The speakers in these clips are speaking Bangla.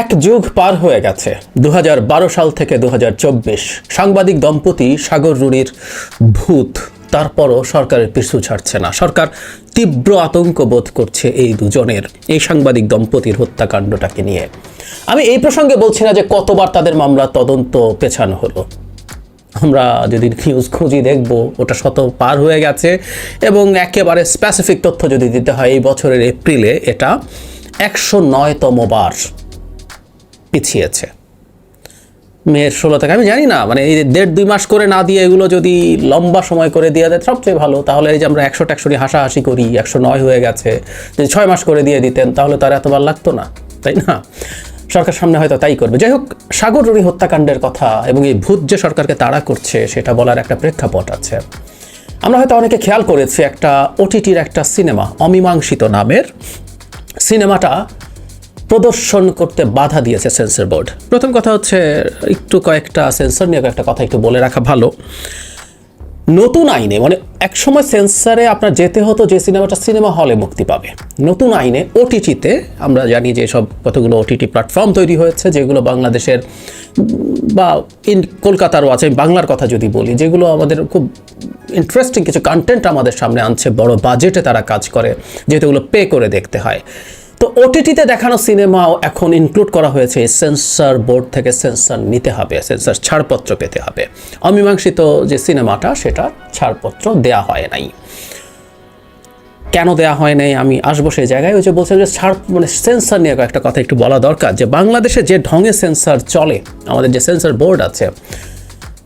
এক যুগ পার হয়ে গেছে দু হাজার বারো সাল থেকে দু হাজার চব্বিশ। সাংবাদিক দম্পতি সাগর রুনির ভূত, তারপরও সরকারের পিছু ছাড়ছে না। সরকার তীব্র আতঙ্ক বোধ করছে এই দুজনের, এই সাংবাদিক দম্পতির হত্যাকাণ্ডটাকে নিয়ে। আমি এই প্রসঙ্গে বলছি না যে কতবার তাদের মামলা তদন্ত পেছানো হলো। আমরা যদি নিউজ খুঁজি দেখব, ওটা শত পার হয়ে গেছে এবং একেবারে স্পেসিফিক তথ্য যদি দিতে হয়, এই বছরের এপ্রিলে এটা একশো নয়তম বার পিছিয়েছে। মেয়ের ষোলো থেকে, আমি জানি না মানে এই দেড় দুই মাস করে না দিয়ে এগুলো যদি লম্বা সময় করে দিয়ে দেয়, সবচেয়ে ভালো। তাহলে এই যে আমরা একশো ট্যাকশো নিয়ে হাসাহাসি করি, একশো নয় হয়ে গেছে, যদি ছয় মাস করে দিয়ে দিতেন, তাহলে তার এতবার লাগতো না, তাই না? সরকার সামনে হয়তো তাই করবে। যাই হোক, সাগর রুনি হত্যাকাণ্ডের কথা এবং এই ভূত যে সরকারকে তাড়া করছে, সেটা বলার একটা প্রেক্ষাপট আছে। আমরা হয়তো অনেকে খেয়াল করেছি, একটা ওটিটির একটা সিনেমা, অমীমাংসিত নামের সিনেমাটা প্রদর্শন করতে বাধা দিয়েছে সেন্সর বোর্ড। প্রথম কথা হচ্ছে, একটু কয়েকটা সেন্সর নিয়ে কয়েকটা কথা একটু বলে রাখা ভালো। নতুন আইনে মানে একসময় সেন্সারে আপনার যেতে হতো যে সিনেমাটা সিনেমা হলে মুক্তি পাবে। নতুন আইনে ওটিটিতে আমরা জানি যে সব কতগুলো ওটিটি প্ল্যাটফর্ম তৈরি হয়েছে, যেগুলো বাংলাদেশের বা ইন কলকাতারও আছে বাংলার কথা যদি বলি, যেগুলো আমাদের খুব ইন্টারেস্টিং কিছু কন্টেন্ট আমাদের সামনে আনছে, বড় বাজেটে তারা কাজ করে, যেহেতু এগুলো পে করে দেখতে হয়। তো ওটিটিতে দেখানো সিনেমাও এখন ইনক্লুড করা হয়েছে। সেন্সর বোর্ড থেকে সেন্সর নিতে হবে সেন্সর ছাড়পত্র পেতে হবে। অমীমাংসিত যে সিনেমাটা, সেটা ছাড়পত্র দেয়া হয় নাই। কেন দেয়া হয় নাই? আমি আসব সেই জায়গায়। ওই যে বলছিলাম যে ছাড় মানে সেন্সর নিয়ে একটা কথা একটু বলা দরকার। যে বাংলাদেশে যে ঢঙে সেন্সর চলে, আমাদের যে সেন্সর বোর্ড আছে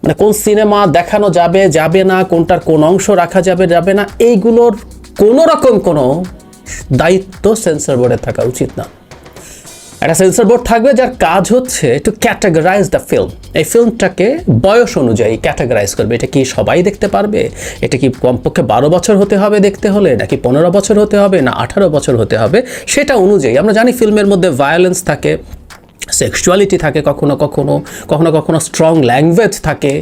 মানে কোন সিনেমা দেখানো যাবে যাবে না, কোনটার কোন অংশ রাখা যাবে যাবে না, এইগুলোর কোনো রকম কোনো দায়িত্ব সেন্সর বোর্ডের থাকা উচিত না। একটা সেন্সর বোর্ড থাকবে যার কাজ হচ্ছে একটু ক্যাটাগরাইজ দ্য ফিল্ম এই ফিল্মটাকে বয়স অনুযায়ী ক্যাটাগরাইজ করবে। এটা কি সবাই দেখতে পারবে? এটা কি কমপক্ষে বারো বছর হতে হবে দেখতে হলে, নাকি পনেরো বছর হতে হবে, না আঠারো বছর হতে হবে? সেটা অনুযায়ী, আমরা জানি ফিল্মের মধ্যে ভায়োলেন্স থাকে সেক্সুয়ালিটি থাকে কখনো কখনো কখনো কখনো স্ট্রং ল্যাঙ্গুয়েজ থাকে।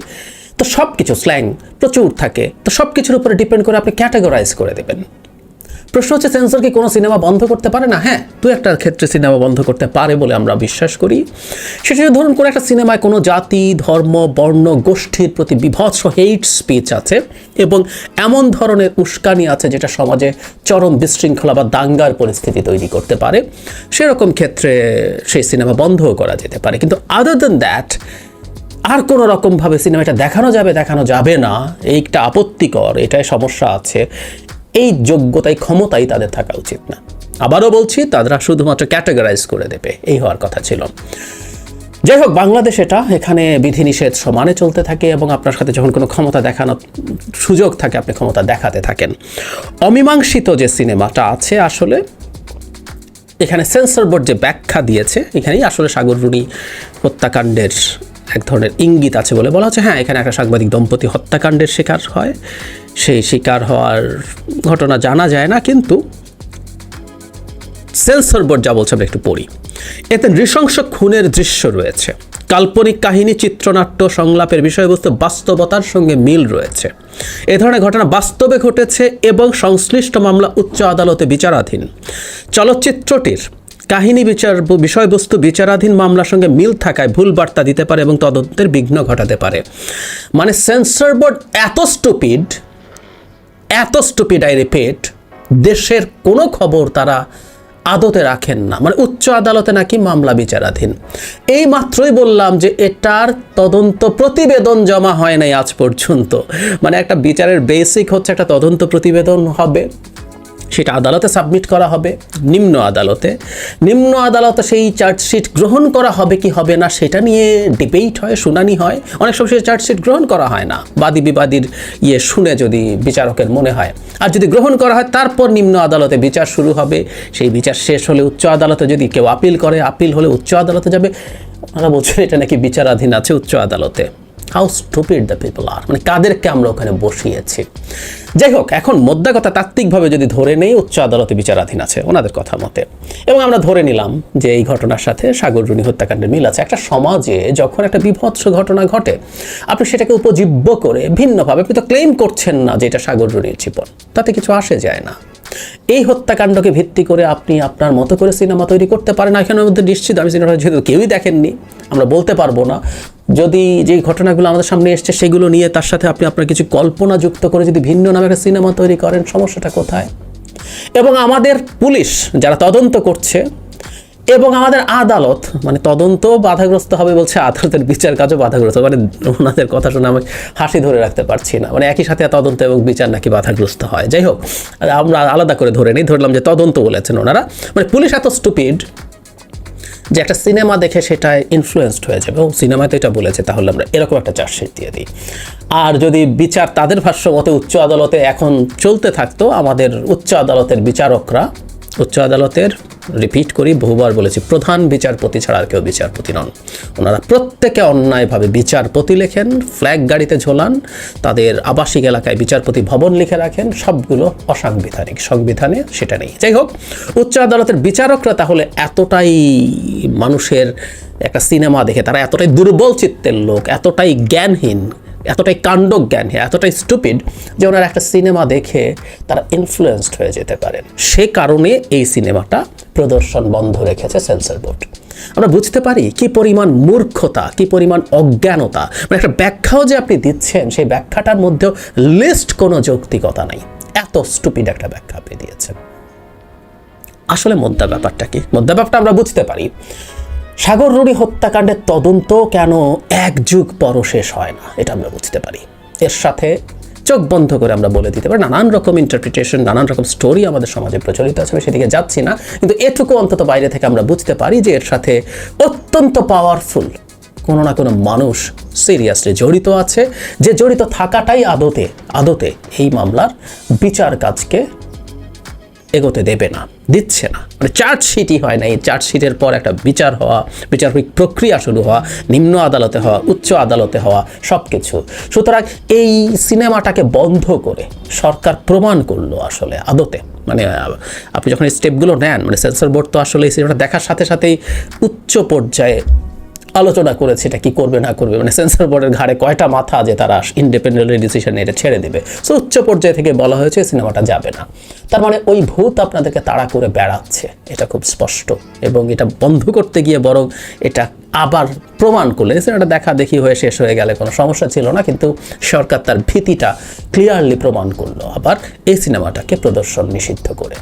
তো সব কিছু স্ল্যাং প্রচুর থাকে। তো সব কিছুর উপরে ডিপেন্ড করে আপনি ক্যাটাগরাইজ করে দেবেন। প্রশ্ন হচ্ছে সেন্সর কি কোনো সিনেমা বন্ধ করতে পারে? না হ্যাঁ দু একটা ক্ষেত্রে সিনেমা বন্ধ করতে পারে বলে আমরা বিশ্বাস করি। সেটা ধরুন, কোনো একটা সিনেমায় কোনো জাতি, ধর্ম, বর্ণ, গোষ্ঠীর প্রতি বিভৎস হেইট স্পিচ আছে এবং এমন ধরনের উস্কানি আছে যেটা সমাজে চরম বিশৃঙ্খলা বা দাঙ্গার পরিস্থিতি তৈরি করতে পারে। সেরকম ক্ষেত্রে সেই সিনেমা বন্ধও করা যেতে পারে। কিন্তু আদার দেন দ্যাট আর কোনো রকমভাবে সিনেমাটা দেখানো যাবে দেখানো যাবে না, এইটা আপত্তিকর, এটাই সমস্যা আছে। এই যোগ্যতাই ক্ষমতাই তাদের থাকা উচিত না। আবারও বলছি, তারা শুধুমাত্র ক্যাটাগরাইজ করে দেবে, এই হওয়ার কথা ছিল। যাই হোক, বাংলাদেশ এটা, এখানে বিধিনিষেধ সমানে চলতে থাকে এবং আপনার সাথে যখন কোনো ক্ষমতা দেখানোর সুযোগ থাকে, আপনি ক্ষমতা দেখাতে থাকেন। অমীমাংসিত যে সিনেমাটা আছে, আসলে এখানে সেন্সর বোর্ড যে ব্যাখ্যা দিয়েছে, এখানেই আসলে সাগর রুনি হত্যাকাণ্ডের এক ধরনের ইঙ্গিত আছে বলে বলা হচ্ছে। হ্যাঁ এখানে একটা সাংবাদিক দম্পতি হত্যাকাণ্ডের শিকার হয়। সেই শিকার হওয়ার ঘটনা জানা যায় না, কিন্তু সেন্সর বোর্ড যা বলছে আমরা একটু পড়ি। এতে নৃশংস খুনের দৃশ্য রয়েছে। কাল্পনিক কাহিনী, চিত্রনাট্য, সংলাপের বিষয়বস্তু, বাস্তবতার সঙ্গে মিল রয়েছে। এ ধরনের ঘটনা বাস্তবে ঘটেছে এবং সংশ্লিষ্ট মামলা উচ্চ আদালতে বিচারাধীন। চলচ্চিত্রটির কাহিনী বিচার, বিষয়বস্তু বিচারাধীন মামলার সঙ্গে মিল থাকায় ভুল বার্তা দিতে পারে এবং তদন্তের বিঘ্ন ঘটাতে পারে। মানে সেন্সর বোর্ড এত স্টুপিড এত স্টুপিড আই রিপিট দেশের কোনো খবর তারা আদতে রাখেন না। মানে উচ্চ আদালতে নাকি মামলা বিচারাধীন। এই মাত্রই বললাম যে এটার তদন্ত প্রতিবেদন জমা হয় নাই আজ পর্যন্ত। মানে একটা বিচারের বেসিক হচ্ছে একটা তদন্ত প্রতিবেদন হবে। সেটা আদালতে সাবমিট করা হবে, নিম্ন আদালতে। নিম্ন আদালতে সেই চার্জশিট গ্রহণ করা হবে কি হবে না সেটা নিয়ে ডিবেট হয়, শুনানি হয়। অনেক সময় সেই চার্জশিট গ্রহণ করা হয় না। বাদী বিবাদীর ইয়ে শুনে যদি বিচারকের মনে হয়। আর যদি গ্রহণ করা হয়, তারপর নিম্ন আদালতে বিচার শুরু হবে। সেই বিচার শেষ হলে উচ্চ আদালতে যদি কেউ আপিল করে, আপিল হলে উচ্চ আদালতে যাবে। ওনারা বলছেন এটা নাকি বিচারাধীন আছে উচ্চ আদালতে। হাউ স্টুপিড দ্য পিপল আর মানে কাদেরকে আমরা ওখানে বসিয়েছি। যাই হোক এখন মোদ্দা কথা তাত্ত্বিকভাবে যদি ধরে নেই, উচ্চ আদালতে বিচারাধীন আছে ওনাদের কথা মতে। এবং আমরা ধরে নিলাম যে এই ঘটনার সাথে সাগররুনি হত্যাকাণ্ডের মিল আছে। একটা সমাজে যখন একটা বিভৎস ঘটনা ঘটে, আপনি সেটাকে উপজীব্য করে ভিন্নভাবে, আপনি তো ক্লেম করছেন না যে এটা সাগররুনির জীবন। তাতে কিছু আসে যায় না। এই হত্যাকাণ্ডকে ভিত্তি করে আপনি আপনার মতো করে সিনেমা তৈরি করতে পারেন। এখানের মধ্যে নিশ্চিত আমি সিনেমাটা যেহেতু কেউই দেখেননি। আমরা বলতে পারব না। যদি যে ঘটনাগুলো আমাদের সামনে এসছে, সেগুলো নিয়ে তার সাথে আপনি আপনার কিছু কল্পনা যুক্ত করে যদি ভিন্ন নামে একটা সিনেমা তৈরি করেন, সমস্যাটা কোথায়? এবং আমাদের পুলিশ যারা তদন্ত করছে এবং আমাদের আদালত মানে তদন্ত বাধাগ্রস্ত হবে বলছে আদালতের বিচার কাজও বাধাগ্রস্ত মানে ওনাদের কথা শুনে আমি হাসি ধরে রাখতে পারছি না। মানে একই সাথে তদন্ত এবং বিচার নাকি বাধাগ্রস্ত হয়। যাই হোক আমরা আলাদা করে ধরে নিই, ধরলাম যে তদন্ত বলেছেন ওনারা। মানে পুলিশ এত স্টুপিড যে একটা সিনেমা দেখে সেটায় ইনফ্লুয়েসড হয়ে যাবে। এবং সিনেমাতে এটা বলেছে, তাহলে আমরা এরকম একটা চার্জশিট দিয়ে দিই। আর যদি বিচার তাদের ভাষ্য মতে উচ্চ আদালতে এখন চলতে থাকতো, আমাদের উচ্চ আদালতের বিচারকরা, উচ্চ আদালতের রিপিট করি, বহুবার বলেছি, প্রধান বিচারপতি ছাড়া আর কেউ বিচারপতি নন। ওনারা প্রত্যেকে অন্যায়ভাবে বিচারপতি লেখেন, ফ্ল্যাগ গাড়িতে ঝোলান, তাদের আবাসিক এলাকায় বিচারপতি ভবন লিখে রাখেন, সবগুলো অসাংবিধানিক, সংবিধানে সেটা নেই। যাই হোক, উচ্চ আদালতের বিচারকরা তাহলে এতটাই মানুষের একটা সিনেমা দেখে, তারা এতটাই দুর্বল চিত্তের লোক, এতটাই জ্ঞানহীন এতটাই কাণ্ডজ্ঞান, এতটাই স্টুপিড যে ওনার একটা সিনেমা দেখে তারা ইনফ্লুয়েসড হয়ে যেতে পারেন। সে কারণে এই সিনেমাটা প্রদর্শন বন্ধ রেখেছে সেন্সর বোর্ড আমরা বুঝতে পারি কি পরিমাণ মূর্খতা, কি পরিমাণ অজ্ঞানতা মানে একটা ব্যাখ্যাও যে আপনি দিচ্ছেন, সেই ব্যাখ্যাটার মধ্যেও লিস্ট কোনো যৌক্তিকতা নাই। এত স্টুপিড একটা ব্যাখ্যা আপনি দিয়েছেন। আসলে মোদ্দা ব্যাপারটা কি? মোদ্দা ব্যাপারটা আমরা বুঝতে পারি। সাগর রুড়ি হত্যাকাণ্ডের তদন্ত কেন এক যুগ পরও শেষ হয় না, এটা আমরা বুঝতে পারি। এর সাথে চোখ বন্ধ করে আমরা বলে দিতে পারি, নানান রকম ইন্টারপ্রিটেশন নানান রকম স্টোরি আমাদের সমাজে প্রচলিত আছে, আমি সেদিকে যাচ্ছি না, কিন্তু এটুকু অন্তত বাইরে থেকে আমরা বুঝতে পারি যে এর সাথে অত্যন্ত পাওয়ারফুল কোনো না কোনো মানুষ সিরিয়াসলি জড়িত আছে, যে জড়িত থাকাটাই আদতে আদতে এই মামলার বিচার কাজকে এগোতে দেবে না, দিচ্ছে না। মানে চার্জশিটই হয় না, এই চার্জশিটের পর একটা বিচার হওয়া বিচারিক প্রক্রিয়া শুরু হওয়া, নিম্ন আদালতে হওয়া, উচ্চ আদালতে হওয়া সব কিছু সুতরাং এই সিনেমাটাকে বন্ধ করে সরকার প্রমাণ করল আসলে আদতে। মানে আপনি যখন স্টেপগুলো নেন মানে সেন্সর বোর্ড তো আসলে এই সিনেমাটা দেখার সাথে সাথেই উচ্চ পর্যায়ে আলোচনা করেছে এটা কি করবে, না করবে। মানে সেন্সর বোর্ডের ঘাড়ে কয়টা মাথা যে তারা ইন্ডিপেন্ডেন্টলি ডিসিশন এটা ছেড়ে দেবে। সো উচ্চ পর্যায়ে থেকে বলা হয়েছে সিনেমাটা যাবে না। তার মানে ওই ভূত আপনাদেরকে তাড়া করে বেড়াচ্ছে, এটা খুব স্পষ্ট। এবং এটা বন্ধ করতে গিয়ে বরং এটা আবার প্রমাণ করলে সিনেমাটা দেখা দেখি হয়ে শেষ হয়ে গেলে কোনো সমস্যা ছিল না, কিন্তু সরকার তার ভীতিটা ক্লিয়ারলি প্রমাণ করল। আবার এই সিনেমাটাকে প্রদর্শন নিষিদ্ধ করে।